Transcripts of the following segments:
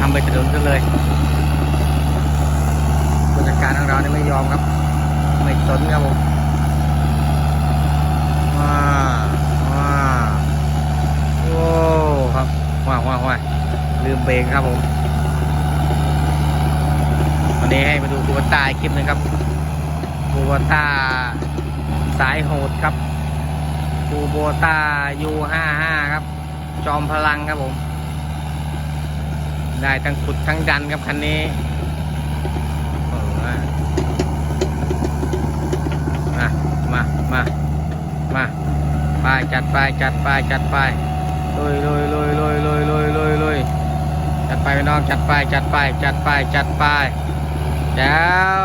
ทำไปถนนซะเลยผู้จัดการของเราเนี่ยไม่ยอมครับ ไม่สนครับผมว้าว้าโอ้ครับว้าว้าว้าลืมเบรกครับผมวันนี้ให้มาดูคูบตาคลิปนึงครับคูบตาสายโหดครับคูโบต้ายูห้าห้าครับ จอมพลังครับผม ได้ทั้งขุดทั้งดันครับคันนี้มา มา มา มาไปจัดไปจัดไปจัดไปลุยลุยลุยลุยลุยลุยลุยลุยจัดไปพี่น้องจัดไปจัดไปจัดไปจัดไปแจ๋ว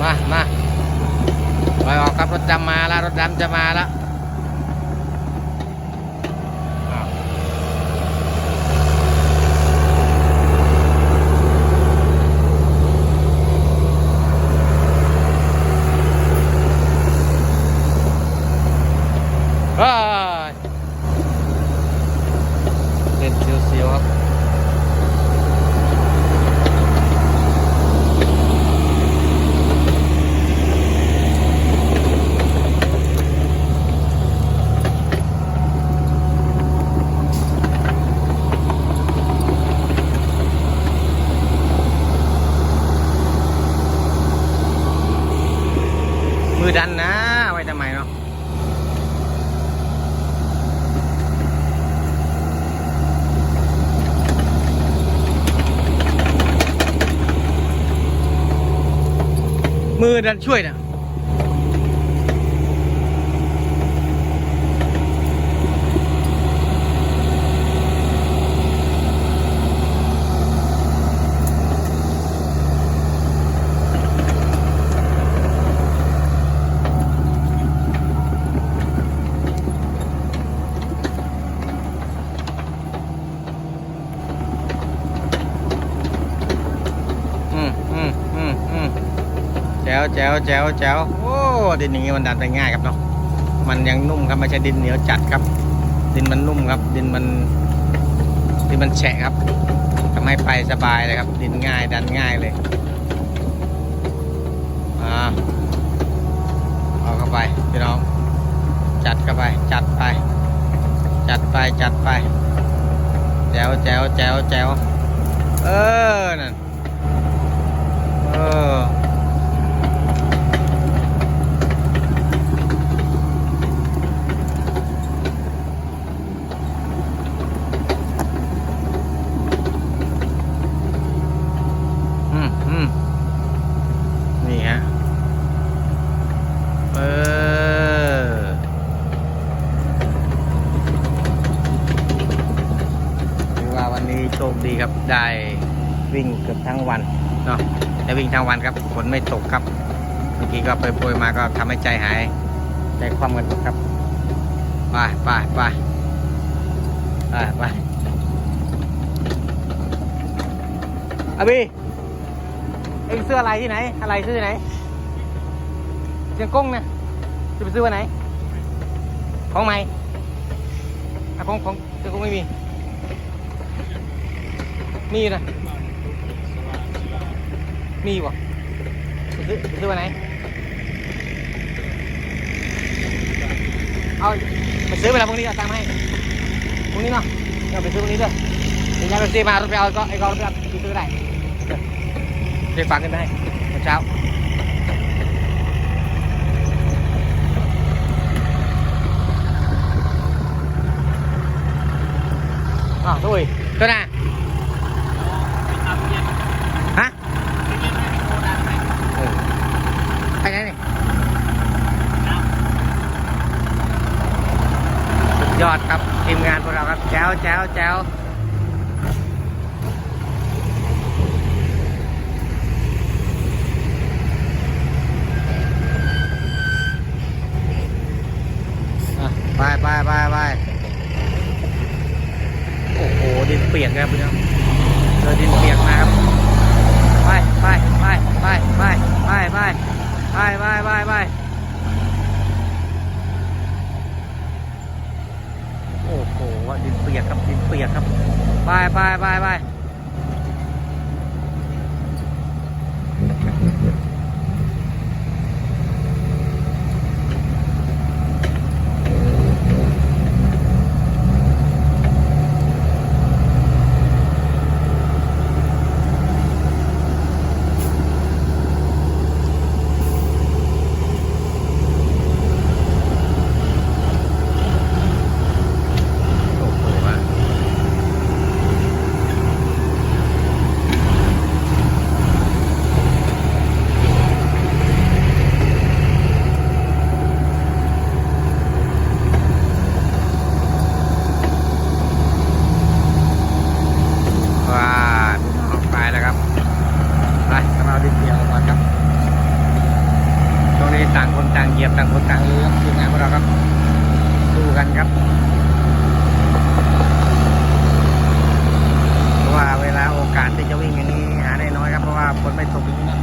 มามาไปออกครับรถดำมาแล้วรถดำจะมาแล้ว อ้าวเฮ้ยเล่นเสียวๆครับ มือดันนะไว้ทำไมเนาะ มือดันช่วยนะ แจ๋วแจ๋วแจ๋วแจ๋วโอ้ดินอย่างงี้มันดันได้ง่ายครับเนาะมันยังนุ่มครับไม่ใช่ดินเหนียวจัดครับ ดินมันนุ่มครับ ดินมันดินมันแฉะครับทำให้ไปสบายเลยครับ ดินง่ายดันง่ายเลยอ่าเอาเข้าไปพี่น้อง จัดเข้าไป จัดไป จัดไปจัดไปแจ๋วแจ๋วแจ๋วแจ๋วเออนั่นเอออืมอืมนี่ฮะเออ ถือว่าวันนี้โชคดีครับ ได้ วิ่งเกือบทั้งวันเนาะได้วิ่งทั้งวันครับฝนไม่ตกครับเมื่อกี้ก็ไปโปรยๆมาก็ทำให้ใจหายใจคว่ำกันหมดครับไปไปไปไปไปอาบีเอ็งซื้ออะไรที่ไหน อะไรซื้อที่ไหนเชียงกุ้งนะจะไปซื้อวันไหน ของใหม่อะของของเชียงกุ้งไม่มี มีอยู่นะ มีอยู่วะไปซื้อไปซื้อวันไหน เอาไปซื้อเวลาพรุ่งนี้เอาตังค์มาให้พรุ่งนี้เนาะเอาไปซื้อพรุ่งนี้ด้วยเดี๋ยวยายไปซื้อมารถไปเอาก็ไอ้ก็รถไปเอาไปซื้อได้เดี๋ยวฝากเงินไปให้เมื่อเช้าอ้าวตุ้ยตัวน่ะฮะเออไปไหนนี่สุดยอดครับทีมงานพวกเราครับ แจ๋วแจ๋วแจ๋วอะไปไปไปไปโอ้โห ดินเปียกนะครับพี่น้องเจอดินเปียกมาครับ ไปไปไปไปไปไปไปไปไปไปไปโอ้โห ดินเปียกครับดินเปียกครับไปไปไปไปโอ้โหอะว้าออกไปแล้วครับ ไปกำลังดินเดียวก่อนครับ ช่วงนี้ต่างคนต่างเหยียบต่างคนต่างเรือทีมงานของเราครับสู้กันครับ เพราะว่าเวลาโอกาสที่จะวิ่งอย่างนี้หาได้น้อยครับเพราะว่าฝนไม่ตกอย่างนี้นะ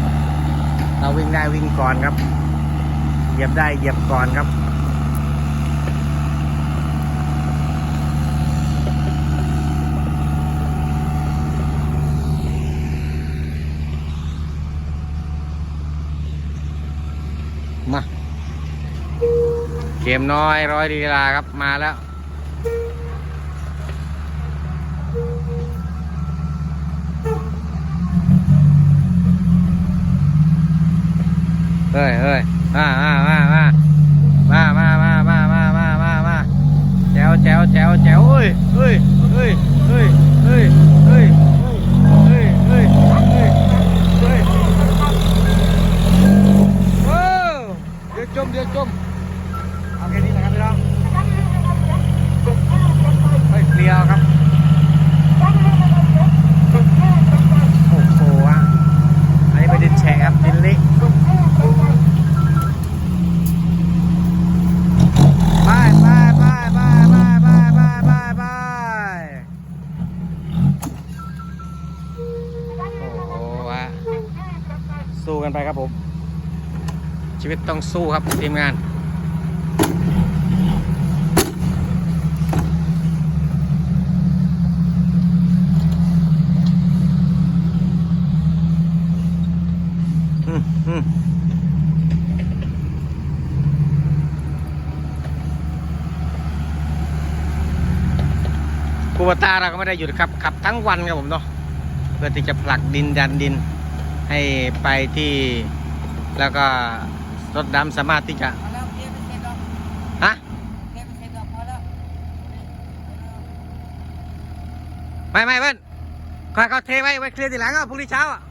เราวิ่ง ได้วิ่งก่อนครับ เหยียบได้เหยียบก่อนครับมาเกมน้อยร้อยดีลาครับมาแล้ว เฮ้ยเฮ้ยมามามามามามามามามามามามาแจวแจวแจวแจวเฮ้ยเฮ้ยเฮ้ยเฮ้ยเฮ้ยเฮ้ยเฮ้ยเฮ้ยเฮ้ยเฮ้ยเฮ้ยโอ้เดี๋ยวจมเดี๋ยวจม สู้กันไปครับผม ชีวิตต้องสู้ครับทีมงานอืมอืมคูบาตาเราก็ไม่ได้หยุดครับขับทั้งวันครับผมเนาะเพื่อที่จะผลักดินดันดิน ให้ไปที่แล้วก็รถดำสามารถที่จะฮะไปเสร็จแล้วพอแล้วไม่ไม่เพื่อนคอยเขาเทไว้ไว้เคลียร์ทีหลังอะพรุ่งนี้เช้าอะ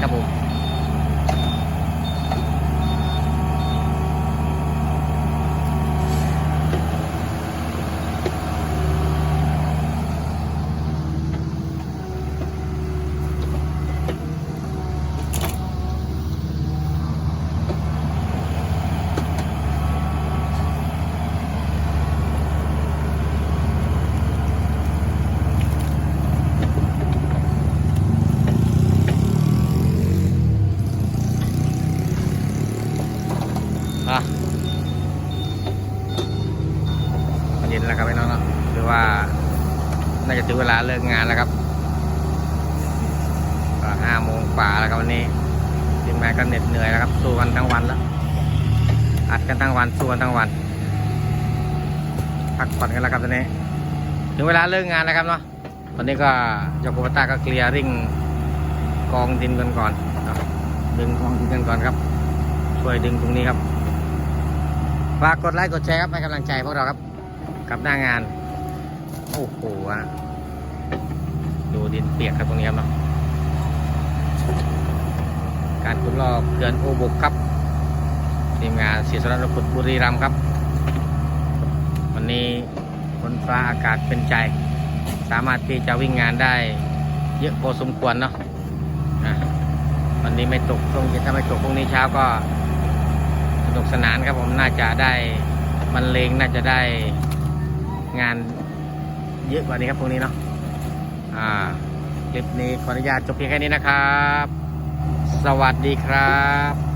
Cabo. ลาเลิกงานแล้วครับห้าโมงกว่าแล้วครับวันนี้ทีมงานก็เหน็ดเหนื่อยแล้วครับสู้กันทั้งวันแล้วอัดกันทั้งวันสู้กันทั้งวัน พักผ่อนกันแล้วครับตอนนี้ ถึงเวลาเลิกงานแล้วครับเนาะตอนนี้ก็ยาโกบาตาก็เคลียร์ริ่งกองดินกันก่อนดึงกองดินกันก่อนครับ ช่วยดึงตรงนี้ครับฝากกดไลค์กดแชร์ครับให้กำลังใจพวกเราครับ กับหน้างาน โอ้โหอะ ดูดินเปียกครับตรงนี้ครับเนาะการขุดลอกเขื่อนโอบุกครับทีมงานศิษย์รขุดบุรีรัมย์ครับ วันนี้ฝนฟ้าอากาศเป็นใจ สามารถที่จะวิ่งงานได้เยอะพอสมควรเนาะอะวันนี้ไม่ตกตรงเย็นถ้าไม่ตกพรุ่งนี้เช้าก็สนุกสนานครับผมน่าจะได้บรรเลงน่าจะได้งานเยอะกว่านี้ครับพวกนี้เนาะ อ่า คลิปนี้ขออนุญาตจบเพียงแค่นี้นะครับ สวัสดีครับ